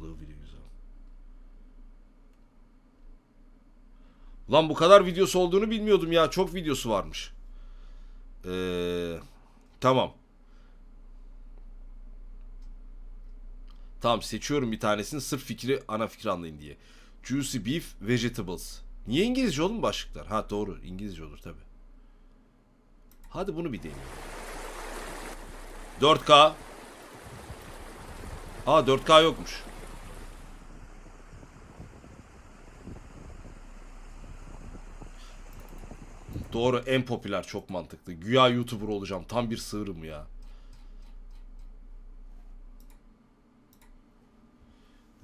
balığı bile güzel. Lan bu kadar videosu olduğunu bilmiyordum ya. Çok videosu varmış. Ee, tamam. Tamam seçiyorum bir tanesini sırf fikri ana fikri anlayın diye. Juicy Beef Vegetables. Niye İngilizce oğlum başlıklar? Ha doğru İngilizce olur tabi. Hadi bunu bir deneyelim. 4K. Aa 4K yokmuş. Doğru en popüler çok mantıklı. Güya YouTuber olacağım. Tam bir sığırım ya.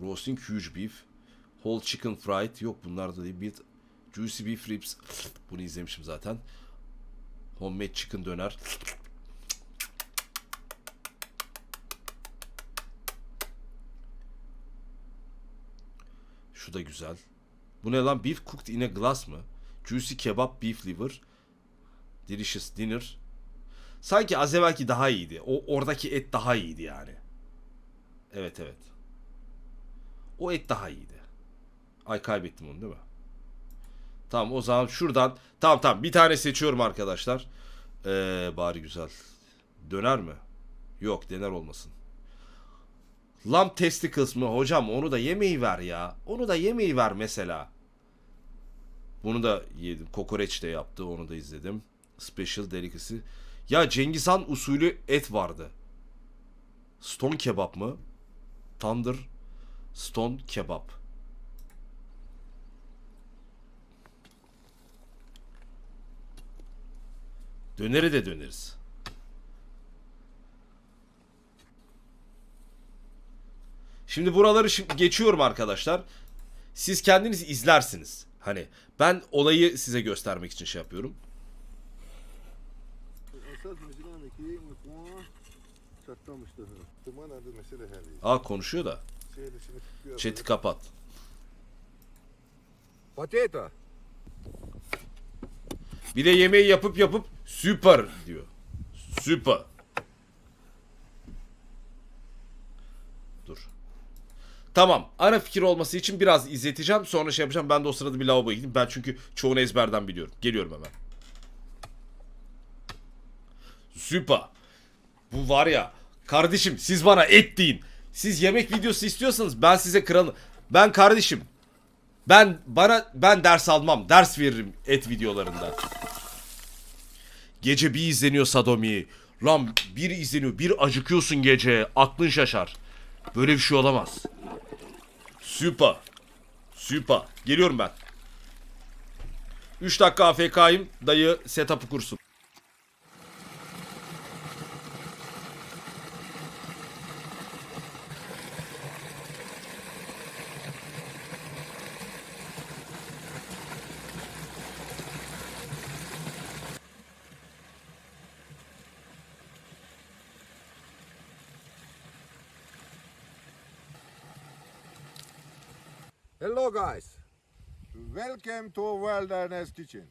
Roasting huge beef. Whole chicken fried. Yok bunlar da değil. Bir juicy beef ribs. Bunu izlemişim zaten. Homemade chicken döner. Şu da güzel. Bu ne lan? Beef cooked in a glass mı? Juicy kebap beef liver. Delicious dinner. Sanki az evvelki daha iyiydi. O oradaki et daha iyiydi yani. Evet evet. O et daha iyiydi. Ay kaybettim onu değil mi? Tamam o zaman şuradan. Tamam tamam bir tane seçiyorum arkadaşlar. Ee, bari güzel. Döner mi? Yok döner olmasın. Lamb testicles mı? Hocam onu da yemeği ver ya. Onu da yemeği ver mesela. Bunu da yedim. Kokoreç de yaptı. Onu da izledim. Special delicacy. Ya Cengiz Han usulü et vardı. Stone kebap mı? Tandır Stone kebap. Döneri de döneriz. Şimdi buraları şi- geçiyorum arkadaşlar. Siz kendiniz izlersiniz. Hani ben olayı size göstermek için şey yapıyorum. Aa konuşuyor da. Chat'i kapat. Potato. Bir de yemeği yapıp yapıp süper diyor. Süper. Tamam. Ana fikir olması için biraz izleteceğim. Sonra şey yapacağım. Ben de o sırada bir lavaboya gideyim. Ben çünkü çoğunu ezberden biliyorum. Geliyorum hemen. Süper. Bu var ya. Kardeşim siz bana et deyin. Siz yemek videosu istiyorsanız ben size kralım. Ben kardeşim. Ben bana ben ders almam. Ders veririm et videolarında. Gece bir izleniyor Sadomi. Lan bir izleniyor. Bir acıkıyorsun gece. Aklın şaşar. Böyle bir şey olamaz. Süper. Süper. Geliyorum ben. 3 dakika AFK'yim. Dayı setup'ı kursun. Hello guys. Welcome to Wilderness Kitchen.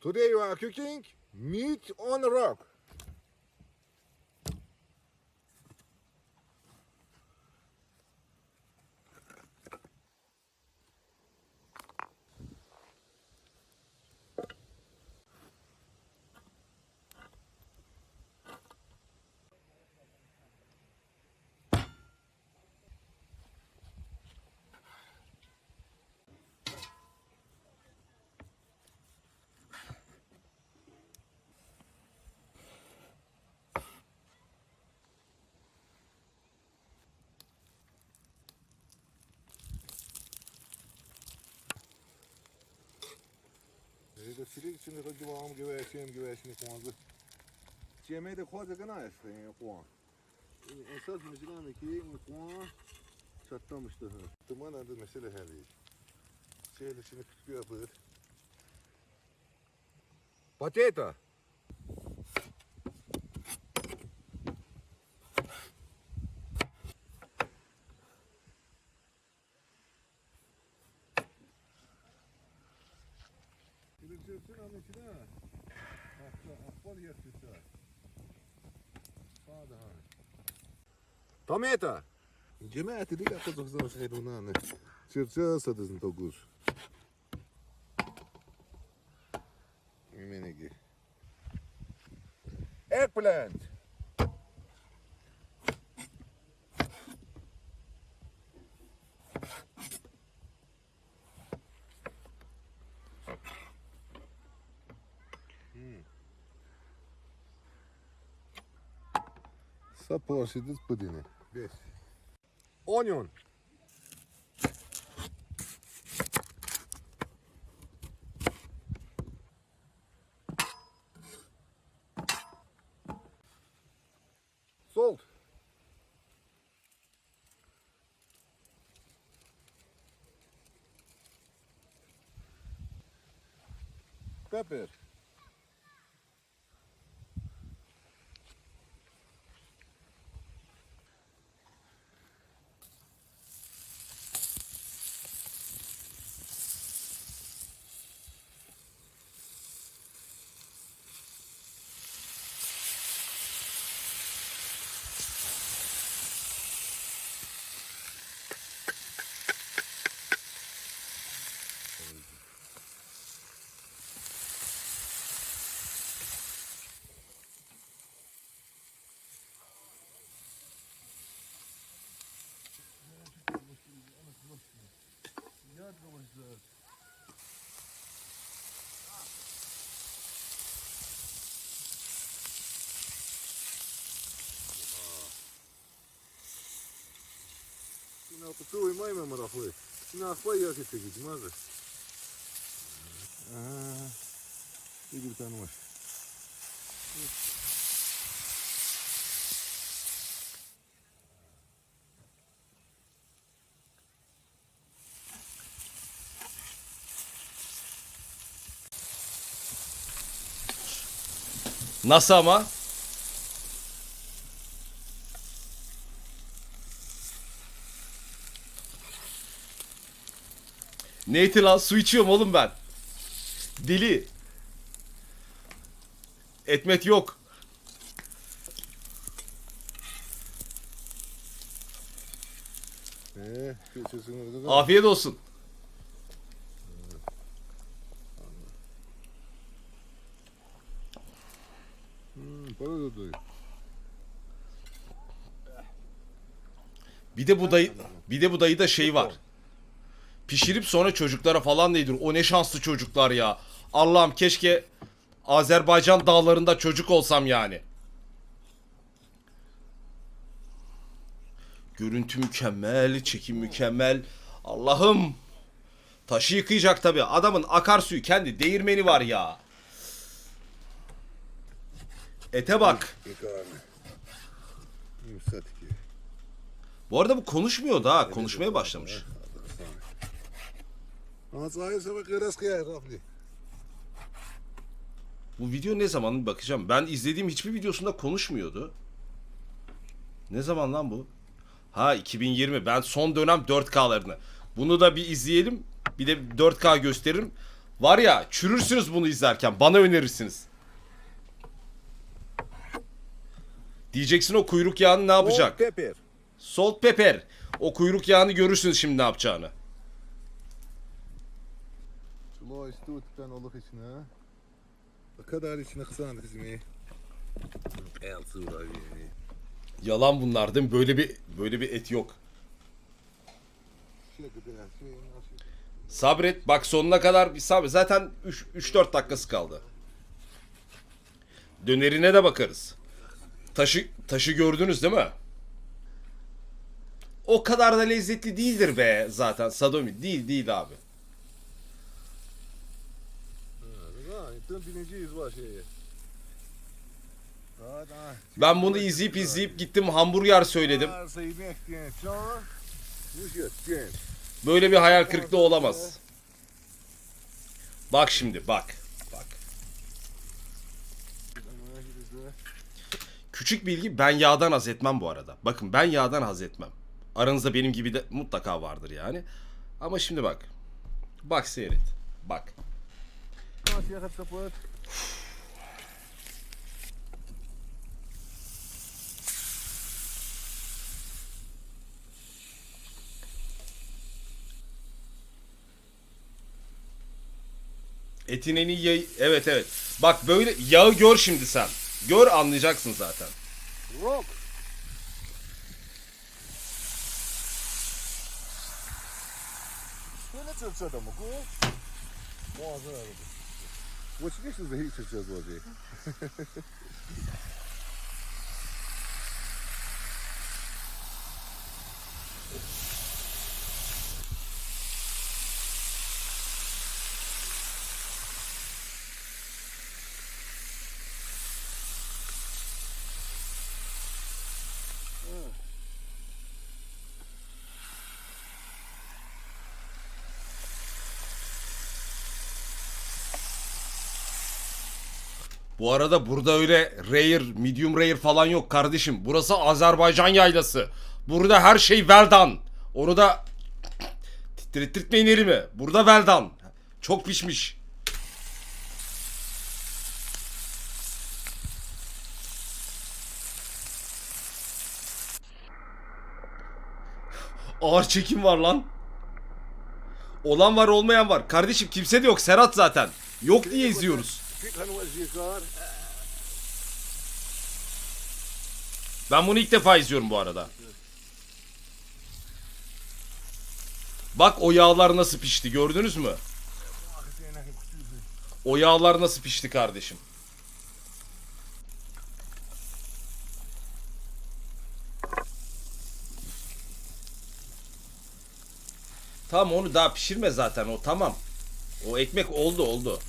Today we are cooking meat on rock. Det ser ut som det går varm gevär, sem gevärsini kwanza. Yemeği de koca gına işte kwan. Esas müziğindeki mutfağa çatlamıştı. Tıman adı mesele her iyi. Şeyde şimdi tutuyor yapılır. Potato. Televizyon ama içine. Akbol Момента. Джиме, ти дига хто зогзав ще до нане. Чи це сади з тогуш? Менеги. Eggplant. Să poți și despădine. Wiesz. Onion. Salt. Pepper. Nou, patrol mooi met me dat goed. Nou, gooi je het tegen maar. Ah, ik Nasıl ama? Neydi lan su içiyorum oğlum ben. Deli. Etmet yok. Nog Afiyet olsun. Para da doyuyor. Bir de bu dayı bir de bu dayıda şey var. Pişirip sonra çocuklara falan da yedir. O ne şanslı çocuklar ya. Allah'ım keşke Azerbaycan dağlarında çocuk olsam yani. Görüntü mükemmel, çekim mükemmel. Allah'ım. Taşı yıkayacak tabi. Adamın akarsuyu kendi değirmeni var ya. Ete bak. Bu arada bu konuşmuyordu ha. Konuşmaya başlamış. Bu video ne zaman bakacağım. Ben izlediğim hiçbir videosunda konuşmuyordu. Ne zaman lan bu? Ha 2020. Ben son dönem 4K'larını. Bunu da bir izleyelim. Bir de 4K gösteririm. Var ya çürürsünüz bunu izlerken. Bana önerirsiniz. Diyeceksin o kuyruk yağını ne yapacak? Pepper. Salt pepper. O kuyruk yağını görürsünüz şimdi ne yapacağını. Oluk içine. Ne kadar içine kısan. El yani. Yalan bunlar değil mi? Böyle bir böyle bir et yok. Şey şey? Sabret bak sonuna kadar bir sabret. Zaten 3-4 dakikası kaldı. Dönerine de bakarız. Taşı taşı gördünüz değil mi? O kadar da lezzetli değildir be zaten Sadomi. Değil değil abi. Ben bunu izleyip izleyip gittim hamburger söyledim. Böyle bir hayal kırıklığı olamaz. Bak şimdi bak. Küçük bilgi ben yağdan haz etmem bu arada. Bakın ben yağdan haz etmem. Aranızda benim gibi de mutlaka vardır yani. Ama şimdi bak. Bak seyret. Bak. Yakıt kapat. Etin en iyi yayı... Evet evet. Bak böyle yağı gör şimdi sen. Gör anlayacaksın zaten. Rock. Şöyle çırçada mı bu? Boğazına aradı. Właściwie się zdaje się Bu arada burada öyle rare, medium rare falan yok kardeşim. Burası Azerbaycan yaylası. Burada her şey well done. Onu da titrettirtmeyin elimi. Burada well done. Çok pişmiş. Ağır çekim var lan. Olan var olmayan var. Kardeşim kimse de yok. Serhat zaten. Yok diye izliyoruz. Ze elkaar. Ben bunu ilk defa izliyorum bu arada. Bak o yağlar nasıl pişti gördünüz mü? O yağlar nasıl pişti kardeşim? Tamam onu daha pişirme zaten o tamam. O ekmek oldu oldu.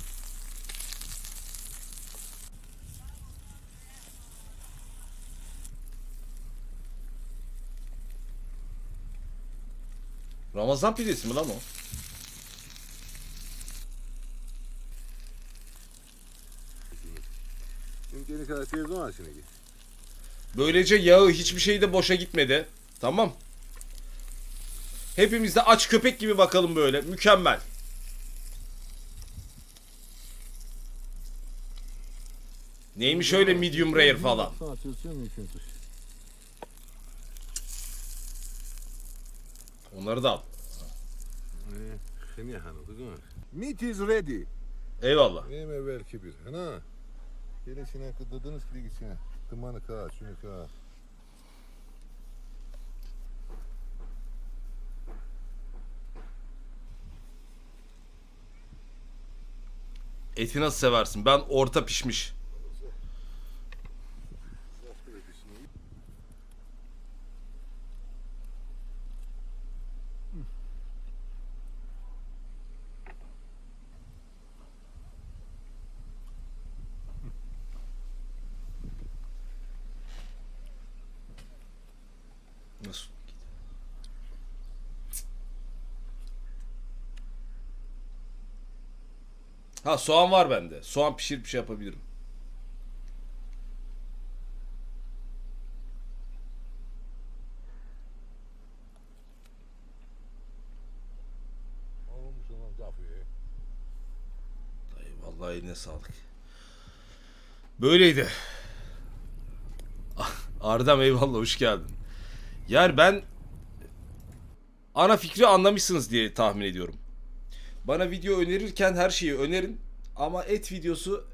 Ramazan pidesi mi lan o? Şimdi yeni kadar televizyon açına git. Böylece yağı hiçbir şey de boşa gitmedi. Tamam. Hepimiz de aç köpek gibi bakalım böyle. Mükemmel. Neymiş öyle medium rare falan. Sana çalışıyor mu için tuş? Onları da al. Genial hanım kızım. Meat is ready. Eyvallah. Benim evvelki bir. Ana. Gelişine kıdırdınız ki içine. Tımanı kağa, şunu kağa. Eti nasıl seversin? Ben orta pişmiş. Nasıl? Ha soğan var bende. Soğan pişirip şey yapabilirim. Dayı vallahi eline sağlık. Böyleydi. Ardem eyvallah hoş geldin. Yani ben ana fikri anlamışsınız diye tahmin ediyorum. Bana video önerirken her şeyi önerin ama et videosu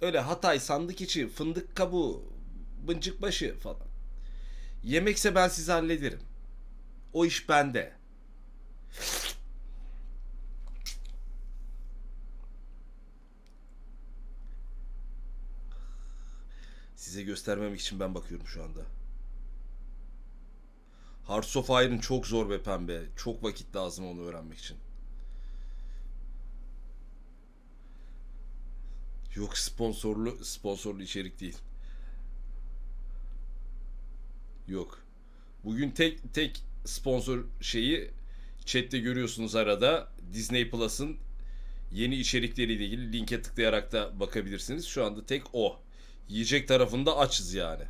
öyle Hatay sandık içi, fındık kabuğu, bıncık başı falan. Yemekse ben sizi hallederim. O iş bende. Size göstermemek için ben bakıyorum şu anda. Hearts of Iron çok zor be pembe. Çok vakit lazım onu öğrenmek için. Yok sponsorlu sponsorlu içerik değil. Yok. Bugün tek tek sponsor şeyi chatte görüyorsunuz arada. Disney Plus'ın yeni içerikleriyle ilgili linke tıklayarak da bakabilirsiniz. Şu anda tek o. Yiyecek tarafında açız yani.